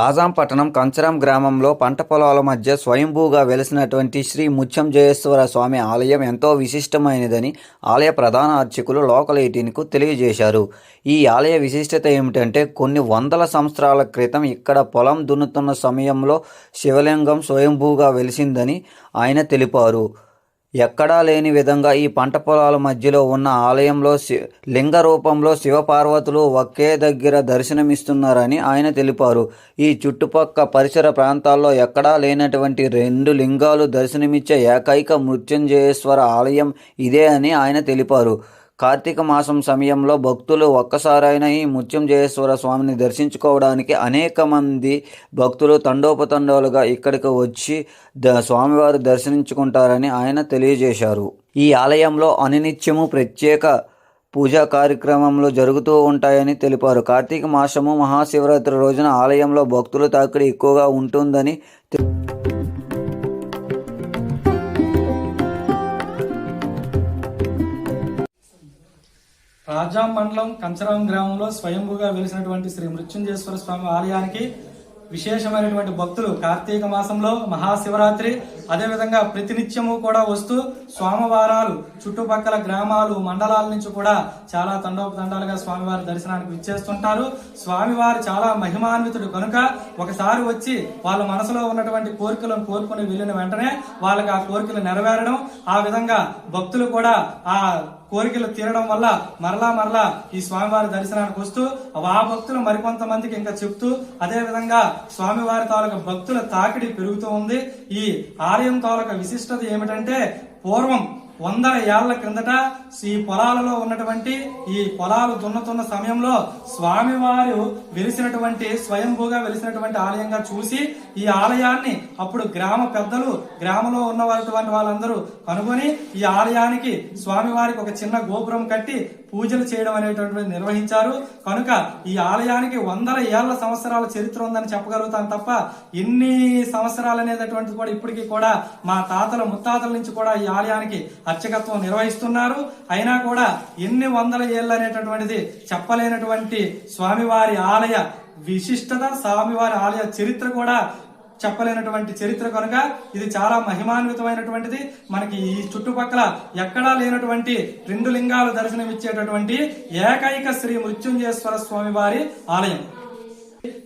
రాజాంపట్నం కంచరం గ్రామంలో పంట పొలాల మధ్య స్వయంభూగా వెలిసినటువంటి శ్రీ ముత్యం జయేశ్వర స్వామి ఆలయం ఎంతో విశిష్టమైనదని ఆలయ ప్రధాన అర్చకులు లోకల్ ఎయిటీన్కు తెలియజేశారు. ఈ ఆలయ విశిష్టత ఏమిటంటే కొన్ని వందల సంవత్సరాల క్రితం ఇక్కడ పొలం దున్నుతున్న సమయంలో శివలింగం స్వయంభూగా వెలిసిందని ఆయన తెలిపారు. ఎక్కడా లేని విధంగా ఈ పంట పొలాల మధ్యలో ఉన్న ఆలయంలో శి లింగ రూపంలో శివపార్వతులు ఒకే దగ్గర దర్శనమిస్తున్నారని ఆయన తెలిపారు. ఈ చుట్టుపక్క పరిసర ప్రాంతాల్లో ఎక్కడా లేనటువంటి రెండు లింగాలు దర్శనమిచ్చే ఏకైక మృత్యుంజయేశ్వర ఆలయం ఇదే అని ఆయన తెలిపారు. కార్తీక మాసం సమయంలో భక్తులు ఒక్కసారైనా ఈ ముత్యంజయేశ్వర స్వామిని దర్శించుకోవడానికి అనేక మంది భక్తులు తండోపతండాలుగా ఇక్కడికి వచ్చి ద స్వామివారు దర్శించుకుంటారని ఆయన తెలియజేశారు. ఈ ఆలయంలో అనినిత్యము ప్రత్యేక పూజా కార్యక్రమంలో జరుగుతూ ఉంటాయని తెలిపారు. కార్తీక మాసము మహాశివరాత్రి రోజున ఆలయంలో భక్తుల తాకిడి ఎక్కువగా ఉంటుందని రాజాం మండలం కంచరాం గ్రామంలో స్వయంభూగా వెలిసినటువంటి శ్రీ మృత్యుంజయేశ్వర స్వామి ఆలయానికి విశేషమైనటువంటి భక్తులు కార్తీక మాసంలో మహాశివరాత్రి అదేవిధంగా ప్రతినిత్యము కూడా వస్తూ స్వామివారాలు చుట్టుపక్కల గ్రామాలు మండలాల నుంచి కూడా చాలా తండోపతండాలుగా స్వామివారి దర్శనానికి విచ్చేస్తుంటారు. స్వామివారు చాలా మహిమాన్వితుడు కనుక ఒకసారి వచ్చి వాళ్ళ మనసులో ఉన్నటువంటి కోరికలను కోరుకుని వెళ్ళిన వెంటనే వాళ్ళకి ఆ కోరికలు నెరవేరడం ఆ విధంగా భక్తులు కూడా ఆ కోరికలు తీరడం వల్ల మరలా మరలా ఈ స్వామివారి దర్శనానికి వస్తూ ఆ భక్తులు మరికొంతమందికి ఇంకా చెప్తూ అదే విధంగా స్వామివారి తాలూకా భక్తుల తాకిడి పెరుగుతూ ఉంది. ఈ ఆలయం తాలూక విశిష్టత ఏమిటంటే పూర్వం వందల ఏళ్ళ క్రిందట ఈ పొలాలలో ఉన్నటువంటి ఈ పొలాలు దున్నుతున్న సమయంలో స్వామివారు వెలిసినటువంటి స్వయంభూగా వెలిసినటువంటి ఆలయంగా చూసి ఈ ఆలయాన్ని అప్పుడు గ్రామ పెద్దలు గ్రామంలో ఉన్నటువంటి వాళ్ళందరూ కనుగొని ఈ ఆలయానికి స్వామివారికి ఒక చిన్న గోపురం కట్టి పూజలు చేయడం అనేటువంటిది నిర్వహించారు. కనుక ఈ ఆలయానికి వందల ఏళ్ళ సంవత్సరాల చరిత్ర ఉందని చెప్పగలుగుతాను తప్ప ఎన్ని సంవత్సరాలు అనేటటువంటిది కూడా ఇప్పటికీ కూడా మా తాతల ముత్తాతల నుంచి కూడా ఈ ఆలయానికి అర్చకత్వం నిర్వహిస్తున్నారు. అయినా కూడా ఎన్ని వందల ఏళ్ళు అనేటటువంటిది చెప్పలేనటువంటి స్వామివారి ఆలయ విశిష్టత స్వామివారి ఆలయ చరిత్ర కూడా చెప్పలేనటువంటి చరిత్ర కనుక ఇది చాలా మహిమాన్వితమైనటువంటిది. మనకి ఈ చుట్టుపక్కల ఎక్కడా లేనటువంటి రెండు లింగాలు దర్శనమిచ్చేటటువంటి ఏకైక శ్రీ మృత్యుంజయేశ్వర స్వామి వారి ఆలయం.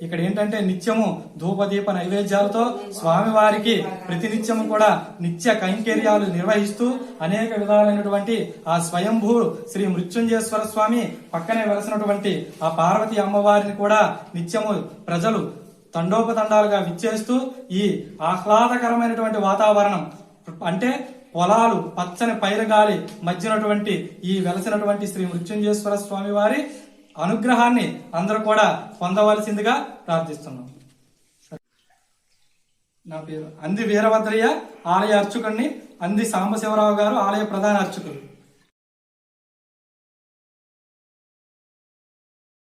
ఇక్కడ ఏంటంటే నిత్యము ధూపదీప నైవేద్యాలతో స్వామివారికి ప్రతినిత్యము కూడా నిత్య కైంకర్యాలు నిర్వహిస్తూ అనేక విధాలైనటువంటి ఆ స్వయంభూ శ్రీ మృత్యుంజయేశ్వర స్వామి పక్కనే వెలసినటువంటి ఆ పార్వతి అమ్మవారిని కూడా నిత్యము ప్రజలు తండోపతండాలుగా విచ్చేస్తూ ఈ ఆహ్లాదకరమైనటువంటి వాతావరణం అంటే పొలాలు పచ్చని పైరగాలి మధ్యనటువంటి ఈ వెలసినటువంటి శ్రీ మృత్యుంజేశ్వర స్వామి వారి అనుగ్రహాన్ని అందరూ కూడా పొందవలసిందిగా ప్రార్థిస్తున్నాం. నా పేరు అంది వీరభద్రయ్య ఆలయ అర్చకుడిని అంది సాంబశివరావు గారు ఆలయ ప్రధాన అర్చకులు.